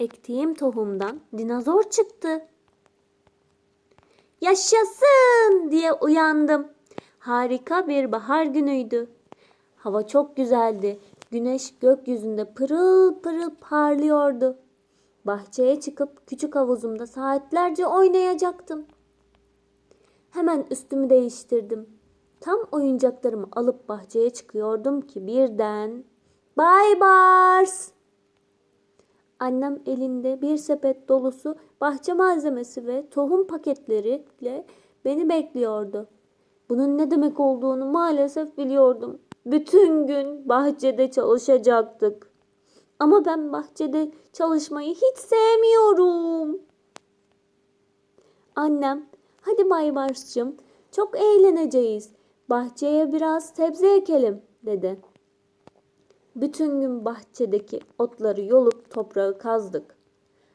Ektiğim tohumdan dinozor çıktı. Yaşasın diye uyandım. Harika bir bahar günüydü. Hava çok güzeldi. Güneş gökyüzünde pırıl pırıl parlıyordu. Bahçeye çıkıp küçük havuzumda saatlerce oynayacaktım. Hemen üstümü değiştirdim. Tam oyuncaklarımı alıp bahçeye çıkıyordum ki birden Bay Bars! Annem elinde bir sepet dolusu bahçe malzemesi ve tohum paketleriyle beni bekliyordu. Bunun ne demek olduğunu maalesef biliyordum. Bütün gün bahçede çalışacaktık. Ama ben bahçede çalışmayı hiç sevmiyorum. Annem, hadi Bay Bars'cığım çok eğleneceğiz. Bahçeye biraz sebze ekelim dedi. Bütün gün bahçedeki otları yolup toprağı kazdık.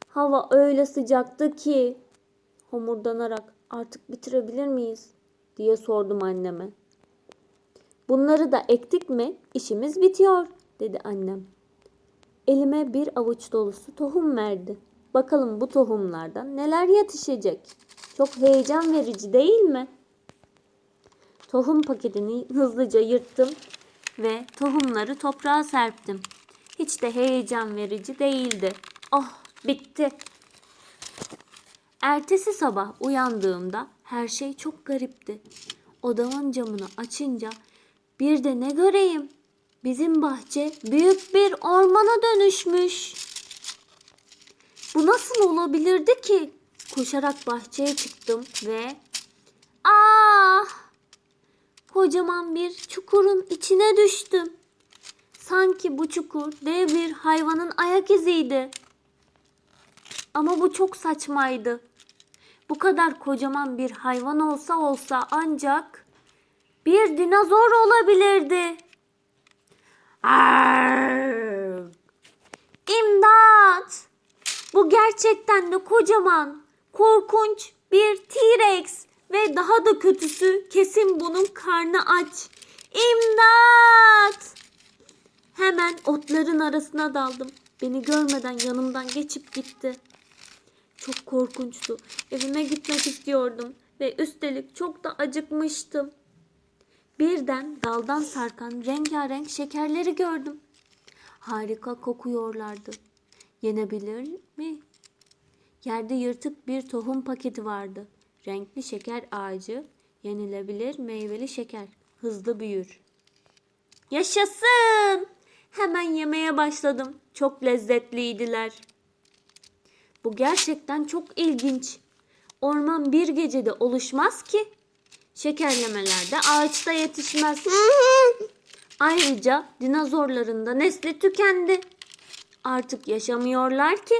Hava öyle sıcaktı ki homurdanarak artık bitirebilir miyiz diye sordum anneme. Bunları da ektik mi işimiz bitiyor dedi annem. Elime bir avuç dolusu tohum verdi. Bakalım bu tohumlardan neler yetişecek. Çok heyecan verici değil mi? Tohum paketini hızlıca yırttım ve tohumları toprağa serptim. Hiç de heyecan verici değildi. Oh, bitti. Ertesi sabah uyandığımda her şey çok garipti. Odamın camını açınca bir de ne göreyim? Bizim bahçe büyük bir ormana dönüşmüş. Bu nasıl olabilirdi ki? Koşarak bahçeye çıktım ve ah! Kocaman bir çukurun içine düştüm. Sanki bu çukur dev bir hayvanın ayak iziydi. Ama bu çok saçmaydı. Bu kadar kocaman bir hayvan olsa olsa ancak bir dinozor olabilirdi. Arr! İmdat! Bu gerçekten de kocaman, korkunç bir T-Rex ve daha da kötüsü kesin bunun karnı aç. İmdat! Hemen otların arasına daldım. Beni görmeden yanımdan geçip gitti. Çok korkunçtu. Evime gitmek istiyordum ve üstelik çok da acıkmıştım. Birden daldan sarkan rengarenk şekerleri gördüm. Harika kokuyorlardı. Yenebilir mi? Yerde yırtık bir tohum paketi vardı. Renkli şeker ağacı, yenilebilir meyveli şeker. Hızlı büyür. Yaşasın! Hemen yemeye başladım. Çok lezzetliydiler. Bu gerçekten çok ilginç. Orman bir gecede oluşmaz ki. Şekerlemeler de ağaçta yetişmez. Ayrıca dinozorların da nesli tükendi. Artık yaşamıyorlar ki.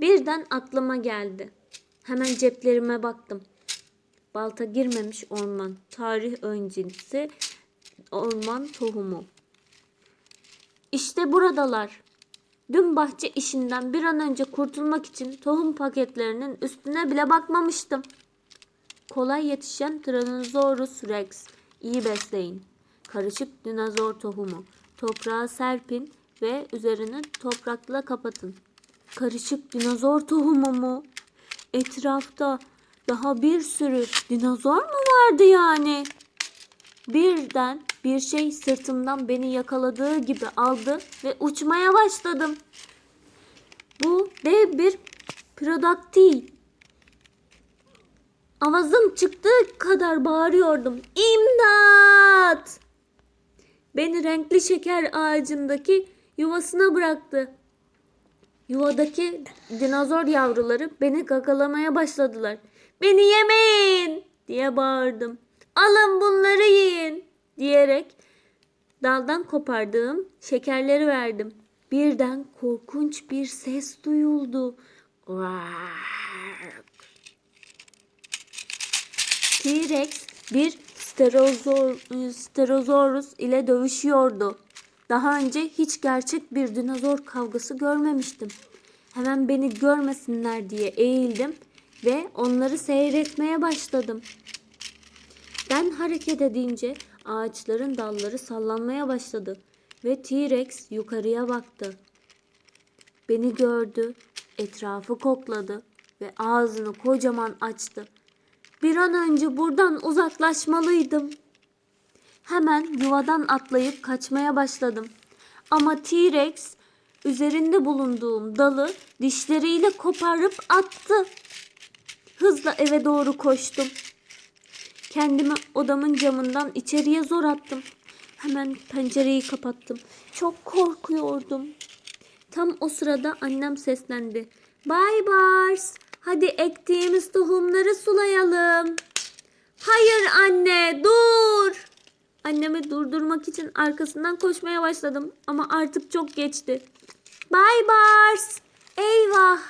Birden aklıma geldi. Hemen ceplerime baktım. Balta girmemiş orman. Tarih öncesi orman tohumu. İşte buradalar. Dün bahçe işinden bir an önce kurtulmak için tohum paketlerinin üstüne bile bakmamıştım. Kolay yetişen Tyrannosaurus rex. İyi besleyin. Karışık dinozor tohumu. Toprağa serpin ve üzerini toprakla kapatın. Karışık dinozor tohumu mu? Etrafta daha bir sürü dinozor mu vardı yani? Birden bir şey sırtımdan beni yakaladığı gibi aldı ve uçmaya başladım. Bu dev bir pterodaktil. Avazım çıktığı kadar bağırıyordum. İmdat! Beni renkli şeker ağacındaki yuvasına bıraktı. Yuvadaki dinozor yavruları beni gagalamaya başladılar. Beni yemeyin diye bağırdım. Alın bunları yiyin diyerek daldan kopardığım şekerleri verdim. Birden korkunç bir ses duyuldu. T-Rex bir sterozor, sterosaurus ile dövüşüyordu. Daha önce hiç gerçek bir dinozor kavgası görmemiştim. Hemen beni görmesinler diye eğildim ve onları seyretmeye başladım. Ben hareket edince ağaçların dalları sallanmaya başladı ve T-Rex yukarıya baktı. Beni gördü Etrafı kokladı ve ağzını kocaman açtı. Bir an önce buradan uzaklaşmalıydım. Hemen yuvadan atlayıp kaçmaya başladım. Ama T-Rex üzerinde bulunduğum dalı dişleriyle koparıp attı. Hızla eve doğru koştum. Kendimi odamın camından içeriye zor attım. Hemen pencereyi kapattım. Çok korkuyordum. Tam o sırada annem seslendi. Bay Bars, hadi ektiğimiz tohumları sulayalım. Hayır anne, dur. Annemi durdurmak için arkasından koşmaya başladım ama artık çok geçti. Bay Bars, eyvah,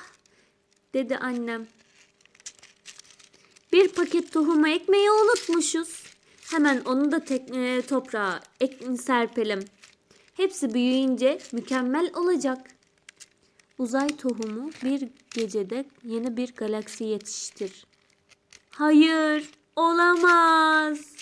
dedi annem. Bir paket tohumu ekmeği unutmuşuz. Hemen onu da tek, e, toprağa ek, serpelim. Hepsi büyüyünce mükemmel olacak. Uzay tohumu bir gecede yeni bir galaksi yetiştir. Hayır, olamaz.